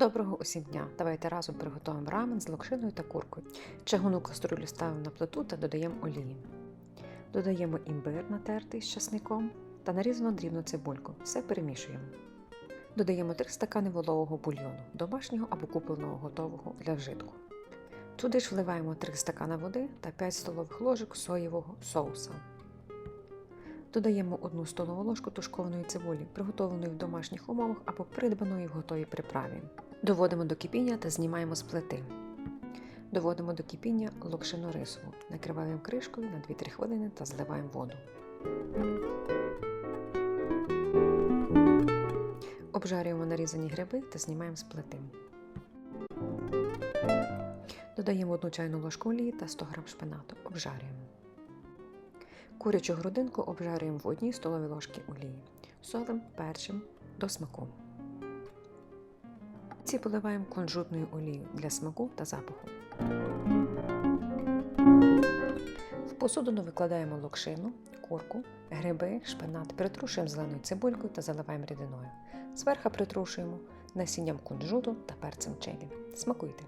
Доброго усім дня! Давайте разом приготуємо рамен з локшиною та куркою. Чагуну каструлю ставимо на плиту та додаємо олії. Додаємо імбир натертий з часником та нарізану дрібну цибульку. Все перемішуємо. Додаємо 3 стакани вологого бульйону, домашнього або купленого готового для вжитку. Туди ж вливаємо 3 стакана води та 5 столових ложок соєвого соуса. Додаємо 1 столову ложку тушкованої цибулі, приготованої в домашніх умовах або придбаної в готовій приправі. Доводимо до кипіння та знімаємо з плити. Доводимо до кипіння локшину рисову, накриваємо кришкою на 2-3 хвилини та зливаємо воду. Обжарюємо нарізані гриби та знімаємо з плити. Додаємо 1 чайну ложку олії та 100 г шпинату. Обжарюємо. Курячу грудинку обжарюємо в 1 столовій ложці олії. Солим, перчим до смаку. Ці поливаємо кунжутною олією для смаку та запаху. В посудину викладаємо локшину, курку, гриби, шпинат, притрушуємо зеленою цибулькою та заливаємо рідиною. Зверху притрушуємо насінням кунжуту та перцем чилі. Смакуйте!